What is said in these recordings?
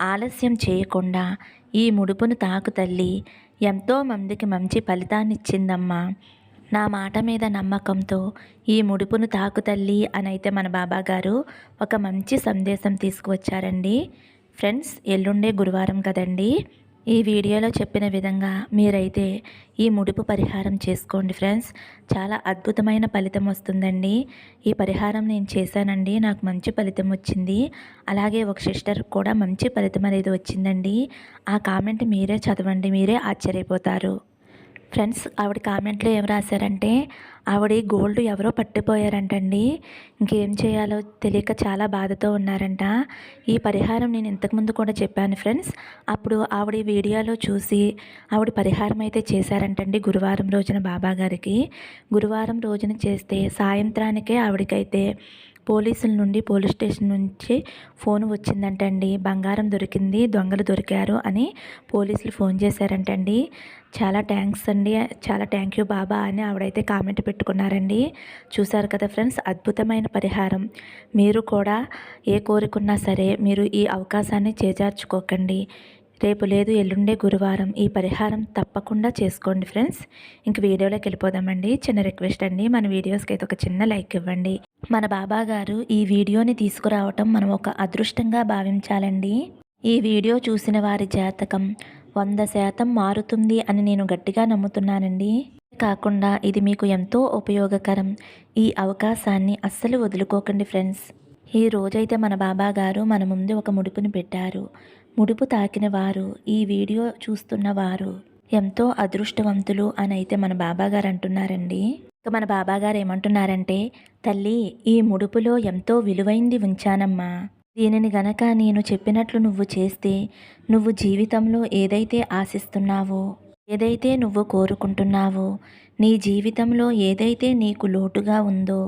ఆలస్యం చేయకుండా ఈ ముడుపును తాకు తల్లి. ఎంతో మందికి మంచి ఫలితాన్ని ఇచ్చిందమ్మా నా మాట మీద నమ్మకంతో ఈ ముడుపును తాకు తల్లి అని అయితే మన బాబా గారు ఒక మంచి సందేశం తీసుకువచ్చారండి. ఫ్రెండ్స్ ఎల్లుండే గురువారం కదండీ. ఈ వీడియోలో చెప్పిన విధంగా మీరైతే ఈ ముడుపు పరిహారం చేసుకోండి ఫ్రెండ్స్. చాలా అద్భుతమైన ఫలితం వస్తుందండి. ఈ పరిహారం నేను చేశానండి. నాకు మంచి ఫలితం వచ్చింది. అలాగే ఒక సిస్టర్ కూడా మంచి ఫలితం అనేది వచ్చిందండి. ఆ కామెంట్ మీరే చదవండి. మీరే ఆశ్చర్యపోతారు. ఫ్రెండ్స్ ఆవిడ కామెంట్లో ఏం రాశారంటే ఆవిడ గోల్డ్ ఎవరో పట్టిపోయారంటండి. ఇంకేం చేయాలో తెలియక చాలా బాధతో ఉన్నారంట. ఈ పరిహారం నేను ఇంతకుముందు కూడా చెప్పాను ఫ్రెండ్స్. అప్పుడు ఆవిడ వీడియోలో చూసి ఆవిడ పరిహారం అయితే చేశారంటండి గురువారం రోజున బాబా గారికి గురువారం రోజున చేస్తే సాయంత్రానికే ఆవిడకైతే పోలీసుల నుండి పోలీస్ స్టేషన్ నుంచి ఫోన్ వచ్చిందంటండి. బంగారం దొరికింది దొంగలు దొరికారు అని పోలీసులు ఫోన్ చేశారంటండి. చాలా థ్యాంక్స్ అండి. చాలా థ్యాంక్ యూ బాబా అని ఆవిడైతే కామెంట్ పెట్టుకున్నారండి. చూసారు కదా ఫ్రెండ్స్ అద్భుతమైన పరిహారం. మీరు కూడా ఏ కోరికున్నా సరే మీరు ఈ అవకాశాన్ని చేజార్చుకోకండి. రేపు లేదు ఎల్లుండే గురువారం ఈ పరిహారం తప్పకుండా చేసుకోండి ఫ్రెండ్స్. ఇంక వీడియోలోకి వెళ్ళిపోదామండి. చిన్న రిక్వెస్ట్ అండి మన వీడియోస్కి అయితే ఒక చిన్న లైక్ ఇవ్వండి. మన బాబా గారు ఈ వీడియోని తీసుకురావటం మనం ఒక అదృష్టంగా భావించాలండి. ఈ వీడియో చూసిన వారి జాతకం వంద శాతం మారుతుంది అని నేను గట్టిగా నమ్ముతున్నానండి. కాకుండా ఇది మీకు ఎంతో ఉపయోగకరం. ఈ అవకాశాన్ని అస్సలు వదులుకోకండి ఫ్రెండ్స్. ఈ రోజైతే మన బాబా గారు మన ముందు ఒక ముడుపుని పెట్టారు. ముడుపు తాకిన వారు ఈ వీడియో చూస్తున్న వారు ఎంతో అదృష్టవంతులు అని అయితే మన బాబాగారు అంటున్నారండి ఇక మన బాబాగారు ఏమంటున్నారంటే తల్లి ఈ ముడుపులో ఎంతో విలువైంది ఉంచానమ్మా. దీనిని గనక నేను చెప్పినట్లు నువ్వు చేస్తే నువ్వు జీవితంలో ఏదైతే ఆశిస్తున్నావో ఏదైతే నువ్వు కోరుకుంటున్నావో నీ జీవితంలో ఏదైతే నీకు లోటుగా ఉందో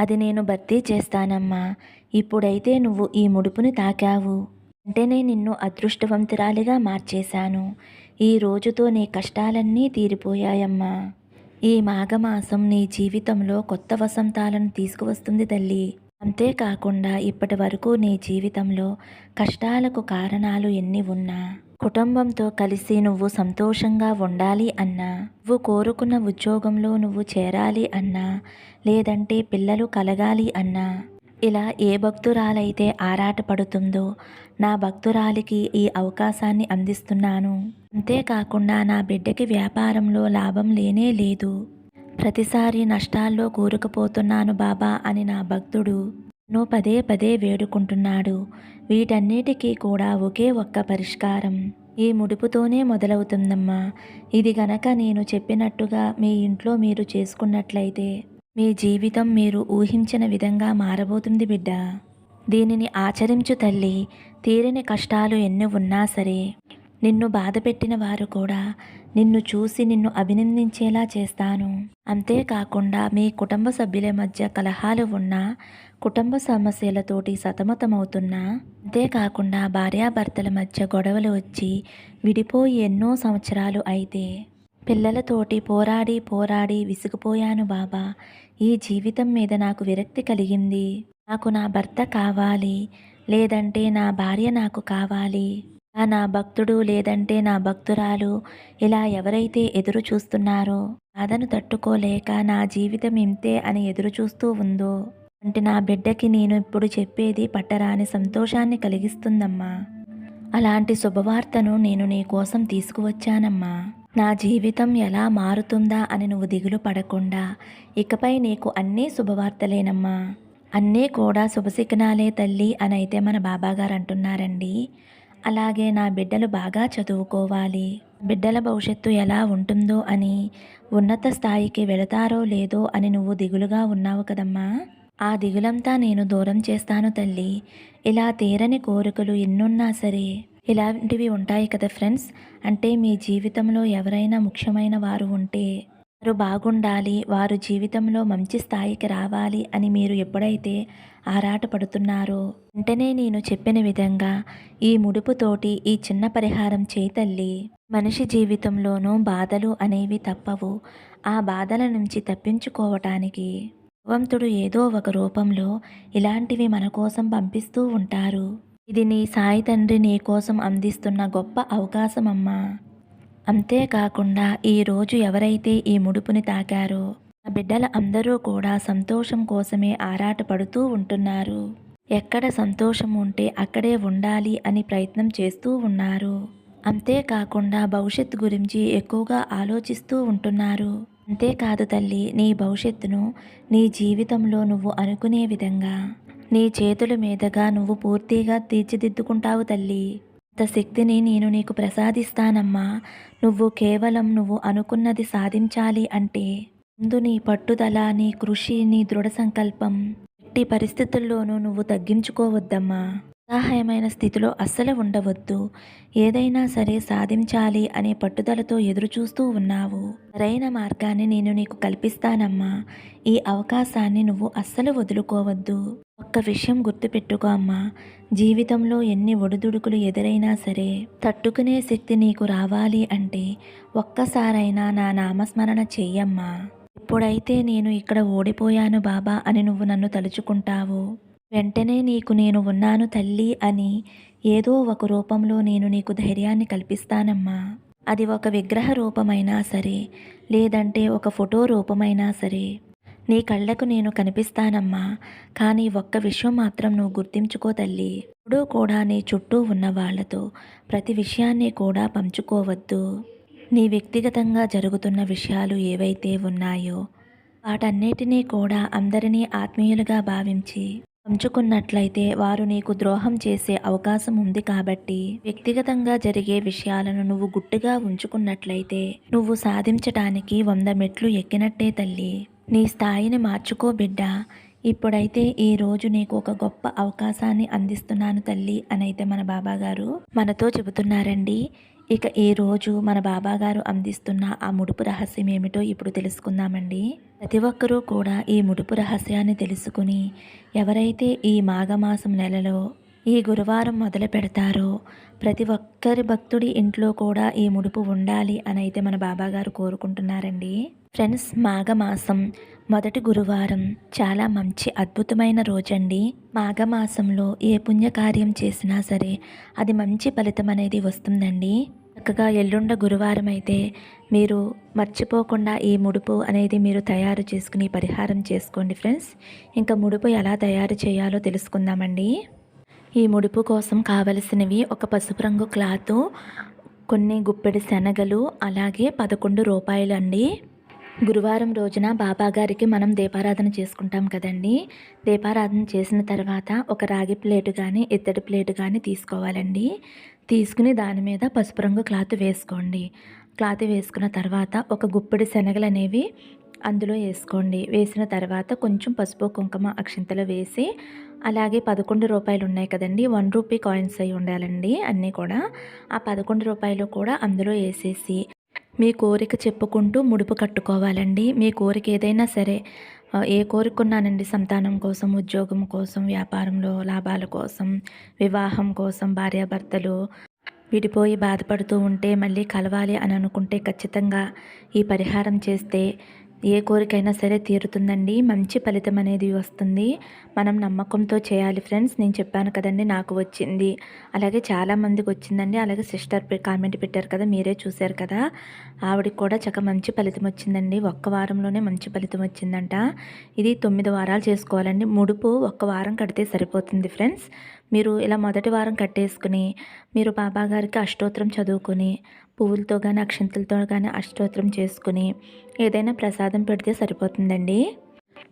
అది నేను భర్తీ చేస్తానమ్మా. ఇప్పుడైతే నువ్వు ఈ ముడుపుని తాకావు. వెంటనే నిన్ను అదృష్టవంతురాలిగా మార్చేశాను. ఈ రోజుతో నీ కష్టాలన్నీ తీరిపోయాయమ్మా. ఈ మాఘమాసం నీ జీవితంలో కొత్త వసంతాలను తీసుకువస్తుంది తల్లి. అంతేకాకుండా ఇప్పటి వరకు నీ జీవితంలో కష్టాలకు కారణాలు ఎన్ని ఉన్నా కుటుంబంతో కలిసి నువ్వు సంతోషంగా ఉండాలి అన్నా నువ్వు కోరుకున్న ఉద్యోగంలో నువ్వు చేరాలి అన్నా లేదంటే పిల్లలు కలగాలి అన్నా ఇలా ఏ భక్తురాలైతే ఆరాటపడుతుందో నా భక్తురాలికి ఈ అవకాశాన్ని అందిస్తున్నాను. అంతేకాకుండా నా బిడ్డకి వ్యాపారంలో లాభం లేనే లేదు. ప్రతిసారి నష్టాల్లో కూరుకుపోతున్నాను బాబా అని నా భక్తుడు నువ్వు పదే పదే వేడుకుంటున్నాడు. వీటన్నిటికీ కూడా ఒకే ఒక్క పరిష్కారం. ఈ ముడుపుతోనే మొదలవుతుందమ్మా. ఇది గనక నేను చెప్పినట్టుగా మీ ఇంట్లో మీరు చేసుకున్నట్లయితే మీ జీవితం మీరు ఊహించిన విధంగా మారబోతుంది బిడ్డ. దీనిని ఆచరించు తల్లి. తీరని కష్టాలు ఎన్ని ఉన్నా సరే నిన్ను బాధపెట్టిన వారు కూడా నిన్ను చూసి నిన్ను అభినందించేలా చేస్తాను. అంతేకాకుండా మీ కుటుంబ సభ్యుల మధ్య కలహాలు ఉన్నా కుటుంబ సమస్యలతోటి సతమతమవుతున్నా అంతేకాకుండా భార్యాభర్తల మధ్య గొడవలు వచ్చి విడిపోయి ఎన్నో సంవత్సరాలు అయితే పిల్లలతోటి పోరాడి పోరాడి విసిగిపోయాను బాబా. ఈ జీవితం మీద నాకు విరక్తి కలిగింది. నాకు నా భర్త కావాలి. లేదంటే నా భార్య నాకు కావాలి. నా భక్తుడు లేదంటే నా భక్తురాలు ఇలా ఎవరైతే ఎదురు చూస్తున్నారో బాధను తట్టుకోలేక నా జీవితం ఇంతే అని ఎదురు చూస్తూ ఉందో అంటే నా బిడ్డకి నేను ఇప్పుడు చెప్పేది పట్టరాని సంతోషాన్ని కలిగిస్తుందమ్మా. అలాంటి శుభవార్తను నేను నీ కోసం తీసుకువచ్చానమ్మా. నా జీవితం ఎలా మారుతుందా అని నువ్వు దిగులు పడకుండా ఇకపై నీకు అన్నీ శుభవార్తలేనమ్మా. అన్నీ కూడా శుభశిఖనాలే తల్లి అని అయితే మన బాబాగారు అంటున్నారండి అలాగే నా బిడ్డలు బాగా చదువుకోవాలి. బిడ్డల భవిష్యత్తు ఎలా ఉంటుందో అని ఉన్నత స్థాయికి వెళతారో లేదో అని నువ్వు దిగులుగా ఉన్నావు కదమ్మా. ఆ దిగులంతా నేను దూరం చేస్తాను తల్లి. ఇలా తీరని కోరికలు ఎన్నున్నా సరే ఇలాంటివి ఉంటాయి కదా ఫ్రెండ్స్. అంటే మీ జీవితంలో ఎవరైనా ముఖ్యమైన వారు ఉంటే వారు బాగుండాలి వారు జీవితంలో మంచి స్థాయికి రావాలి అని మీరు ఎప్పుడైతే ఆరాటపడుతున్నారో వెంటనే నేను చెప్పిన విధంగా ఈ ముడుపుతోటి ఈ చిన్న పరిహారం చేతల్లి మనిషి జీవితంలోనూ బాధలు అనేవి తప్పవు. ఆ బాధల నుంచి తప్పించుకోవటానికి భగవంతుడు ఏదో ఒక రూపంలో ఇలాంటివి మన కోసం పంపిస్తూ ఉంటారు. ఇది నీ సాయి తండ్రి నీ కోసం అందిస్తున్న గొప్ప అవకాశం అమ్మా అంతేకాకుండా ఈరోజు ఎవరైతే ఈ ముడుపుని తాకారో ఆ బిడ్డల అందరూ కూడా సంతోషం కోసమే ఆరాటపడుతూ ఉంటున్నారు. ఎక్కడ సంతోషం ఉంటే అక్కడే ఉండాలి అని ప్రయత్నం చేస్తూ ఉన్నారు. అంతేకాకుండా భవిష్యత్తు గురించి ఎక్కువగా ఆలోచిస్తూ ఉంటున్నారు. అంతేకాదు తల్లి నీ భవిష్యత్తును నీ జీవితంలో నువ్వు అనుకునే విధంగా నీ చేతుల మీదుగా నువ్వు పూర్తిగా తీర్చిదిద్దుకుంటావు తల్లి. అంత శక్తిని నేను నీకు ప్రసాదిస్తానమ్మా. నువ్వు కేవలం నువ్వు అనుకున్నది సాధించాలి అంటే ముందు నీ పట్టుదల నీ కృషి నీ దృఢ సంకల్పం ఎట్టి పరిస్థితుల్లోనూ నువ్వు తగ్గించుకోవద్దమ్మా. అసహాయమైన స్థితిలో అస్సలు ఉండవద్దు. ఏదైనా సరే సాధించాలి అనే పట్టుదలతో ఎదురుచూస్తూ ఉన్నావు. సరైన మార్గాన్ని నేను నీకు కల్పిస్తానమ్మా. ఈ అవకాశాన్ని నువ్వు అస్సలు వదులుకోవద్దు. ఒక్క విషయం గుర్తుపెట్టుకో అమ్మా. జీవితంలో ఎన్ని ఒడిదుడుకులు ఎదురైనా సరే తట్టుకునే శక్తి నీకు రావాలి అంటే ఒక్కసారైనా నా నామస్మరణ చెయ్యమ్మా. ఎప్పుడైతే నేను ఇక్కడ ఓడిపోయాను బాబా అని నువ్వు నన్ను తలుచుకుంటావు. వెంటనే నీకు నేను ఉన్నాను తల్లి అని ఏదో ఒక రూపంలో నేను నీకు ధైర్యాన్ని కల్పిస్తానమ్మా. అది ఒక విగ్రహ రూపమైనా సరే లేదంటే ఒక ఫోటో రూపమైనా సరే నీ కళ్ళకు నేను కనిపిస్తానమ్మా. కానీ ఒక్క విషయం మాత్రం నువ్వు గుర్తించుకో తల్లి. ఎప్పుడూ కూడా నీ చుట్టూ ఉన్న వాళ్ళతో ప్రతి విషయాన్ని కూడా పంచుకోవద్దు. నీ వ్యక్తిగతంగా జరుగుతున్న విషయాలు ఏవైతే ఉన్నాయో వాటన్నిటినీ కూడా అందరినీ ఆత్మీయులుగా భావించి పంచుకున్నట్లయితే వారు నీకు ద్రోహం చేసే అవకాశం ఉంది కాబట్టి వ్యక్తిగతంగా జరిగే విషయాలను నువ్వు గుట్టుగా ఉంచుకున్నట్లయితే నువ్వు సాధించటానికి వంద మెట్లు ఎక్కినట్టే తల్లి. నీ స్థాయిని మార్చుకో బిడ్డ. ఇప్పుడైతే ఈ రోజు నీకు ఒక గొప్ప అవకాశాన్ని అందిస్తున్నాను తల్లి అని అయితే మన బాబాగారు మనతో చెబుతున్నారండి. ఇక ఈ రోజు మన బాబాగారు అందిస్తున్న ఆ ముడుపు రహస్యం ఏమిటో ఇప్పుడు తెలుసుకుందామండి. ప్రతి ఒక్కరూ కూడా ఈ ముడుపు రహస్యాన్ని తెలుసుకుని ఎవరైతే ఈ మాఘమాసం నెలలో ఈ గురువారం మొదలు పెడతారో ప్రతి ఒక్కరి భక్తుడి ఇంట్లో కూడా ఈ ముడుపు ఉండాలి అని అయితే మన బాబాగారు కోరుకుంటున్నారండి. ఫ్రెండ్స్ మాఘమాసం మొదటి గురువారం చాలా మంచి అద్భుతమైన రోజండి. మాఘమాసంలో ఏ పుణ్యకార్యం చేసినా సరే అది మంచి ఫలితం అనేది వస్తుందండి. చక్కగా ఎల్లుండ గురువారం అయితే మీరు మర్చిపోకుండా ఈ ముడుపు అనేది మీరు తయారు చేసుకుని పరిహారం చేసుకోండి ఫ్రెండ్స్. ఇంకా ముడుపు ఎలా తయారు చేయాలో తెలుసుకుందామండి. ఈ ముడుపు కోసం కావలసినవి ఒక పసుపు రంగు క్లాత్ కొన్ని గుప్పెడి శనగలు అలాగే పదకొండు రూపాయలు అండి గురువారం రోజున బాబా గారికి మనం దీపారాధన చేసుకుంటాం కదండి. దీపారాధన చేసిన తర్వాత ఒక రాగి ప్లేటు కానీ ఇత్తడి ప్లేటు కానీ తీసుకోవాలండి. తీసుకుని దాని మీద పసుపు రంగు క్లాత్ వేసుకోండి. క్లాత్ వేసుకున్న తర్వాత ఒక గుప్పిడి శనగలు అనేవి అందులో వేసుకోండి. వేసిన తర్వాత కొంచెం పసుపు కుంకుమ అక్షింతలు వేసి అలాగే పదకొండు రూపాయలు ఉన్నాయి కదండి. వన్ రూపీ కాయిన్స్ అయి ఉండాలండి అన్నీ కూడా. ఆ పదకొండు రూపాయలు కూడా అందులో వేసేసి మీ కోరిక చెప్పుకుంటూ ముడుపు కట్టుకోవాలండి. మీ కోరిక ఏదైనా సరే ఏ కోరుకున్నానండి సంతానం కోసం ఉద్యోగం కోసం వ్యాపారంలో లాభాల కోసం వివాహం కోసం భార్యాభర్తలు విడిపోయి బాధపడుతూ ఉంటే మళ్ళీ కలవాలి అని అనుకుంటే ఖచ్చితంగా ఈ పరిహారం చేస్తే ఏ కోరికైనా సరే తీరుతుందండి. మంచి ఫలితం అనేది వస్తుంది. మనం నమ్మకంతో చేయాలి ఫ్రెండ్స్. నేను చెప్పాను కదండి నాకు వచ్చింది. అలాగే చాలామందికి వచ్చిందండి. అలాగే సిస్టర్ కామెంట్ పెట్టారు కదా మీరే చూశారు కదా. ఆవిడకి కూడా చక్క మంచి ఫలితం వచ్చిందండి. ఒక్క వారంలోనే మంచి ఫలితం వచ్చిందంట. ఇది తొమ్మిది వారాలు చేసుకోవాలండి. ముడుపు ఒక్క వారం కడితే సరిపోతుంది ఫ్రెండ్స్. మీరు ఇలా మొదటి వారం కట్టేసుకుని మీరు బాబా గారికి అష్టోత్తరం చదువుకొని పువ్వులతో కానీ అక్షంతలతో కానీ అష్టోత్తరం చేసుకుని ఏదైనా ప్రసాదం పెడితే సరిపోతుందండి?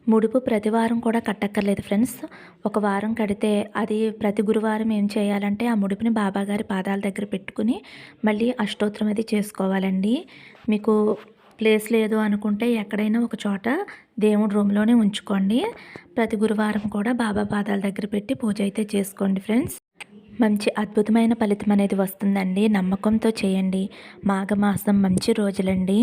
ముడుపు ప్రతి వారం కూడా కట్టక్కర్లేదు ఫ్రెండ్స్. ఒక వారం కడితే అది ప్రతి గురువారం ఏం చేయాలంటే ఆ ముడుపుని బాబాగారి పాదాల దగ్గర పెట్టుకుని మళ్ళీ అష్టోత్తరం అది చేసుకోవాలండి. మీకు ప్లేస్ లేదు అనుకుంటే ఎక్కడైనా ఒక చోట దేవుడి రూమ్లోనే ఉంచుకోండి. ప్రతి గురువారం కూడా బాబా పాదాల దగ్గర పెట్టి పూజ అయితే చేసుకోండి ఫ్రెండ్స్ మంచి అద్భుతమైన ఫలితం అనేది వస్తుందండి. నమ్మకంతో చేయండి. మాఘమాసం మంచి రోజులండి.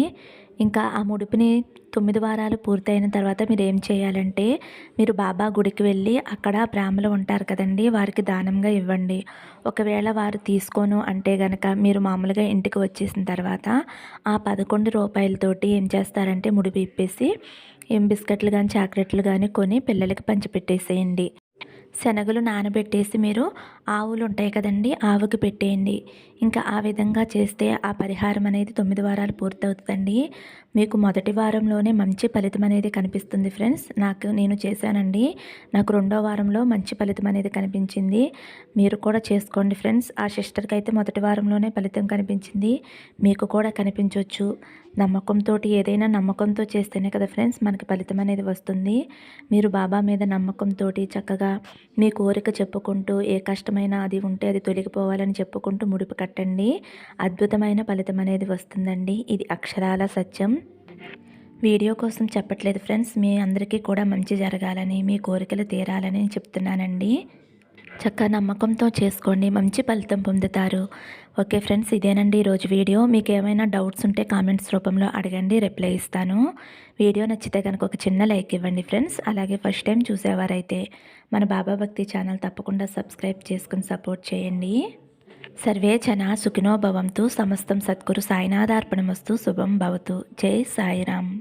ఇంకా ఆ ముడుపుని తొమ్మిది వారాలు పూర్తయిన తర్వాత మీరు ఏం చేయాలంటే మీరు బాబా గుడికి వెళ్ళి అక్కడ బ్రాహ్మలు ఉంటారు కదండి వారికి దానంగా ఇవ్వండి. ఒకవేళ వారు తీసుకోను అంటే గనక మీరు మామూలుగా ఇంటికి వచ్చేసిన తర్వాత ఆ పదకొండు రూపాయలతోటి ఏం చేస్తారంటే ముడిపి ఇప్పేసి ఏం బిస్కెట్లు కానీ చాక్లెట్లు కానీ కొని పిల్లలకి పంచిపెట్టేసేయండి. శనగలు నానబెట్టేసి మీరు ఆవులు ఉంటాయి కదండి ఆవుకి పెట్టేయండి. ఇంకా ఆ విధంగా చేస్తే ఆ పరిహారం అనేది తొమ్మిది వారాలు పూర్తవుతుందండి. మీకు మొదటి వారంలోనే మంచి ఫలితం అనేది కనిపిస్తుంది ఫ్రెండ్స్. నాకు నేను చేశానండి. నాకు రెండో వారంలో మంచి ఫలితం అనేది కనిపించింది. మీరు కూడా చేసుకోండి ఫ్రెండ్స్. ఆ సిస్టర్కి అయితే మొదటి వారంలోనే ఫలితం కనిపించింది. మీకు కూడా కనిపించవచ్చు నమ్మకంతో ఏదైనా నమ్మకంతో చేస్తేనే కదా ఫ్రెండ్స్ మనకి ఫలితం అనేది వస్తుంది. మీరు బాబా మీద నమ్మకంతో చక్కగా మీ కోరిక చెప్పుకుంటూ ఏ కష్టం కష్టమైనా అది ఉంటే అది తొలగిపోవాలని చెప్పుకుంటూ ముడిపు కట్టండి. అద్భుతమైన ఫలితం అనేది వస్తుందండి. ఇది అక్షరాల సత్యం. వీడియో కోసం చెప్పట్లేదు ఫ్రెండ్స్. మీ అందరికీ కూడా మంచి జరగాలని మీ కోరికలు తీరాలని చెప్తున్నానండి. చక్కగా నమ్మకంతో చేసుకోండి. మంచి ఫలితం పొందుతారు. ఓకే ఫ్రెండ్స్ ఇదేనండి ఈరోజు వీడియో. మీకు ఏమైనా డౌట్స్ ఉంటే కామెంట్స్ రూపంలో అడగండి రిప్లై ఇస్తాను. వీడియో నచ్చితే కనుక ఒక చిన్న లైక్ ఇవ్వండి ఫ్రెండ్స్. అలాగే ఫస్ట్ టైం చూసేవారైతే మన బాబా భక్తి ఛానల్ తప్పకుండా సబ్స్క్రైబ్ చేసుకుని సపోర్ట్ చేయండి. సర్వే జన సుఖినోభవంతు సమస్తం సద్గురు సాయినాథార్పణమస్తు శుభం భవతు. జై సాయిరామ్.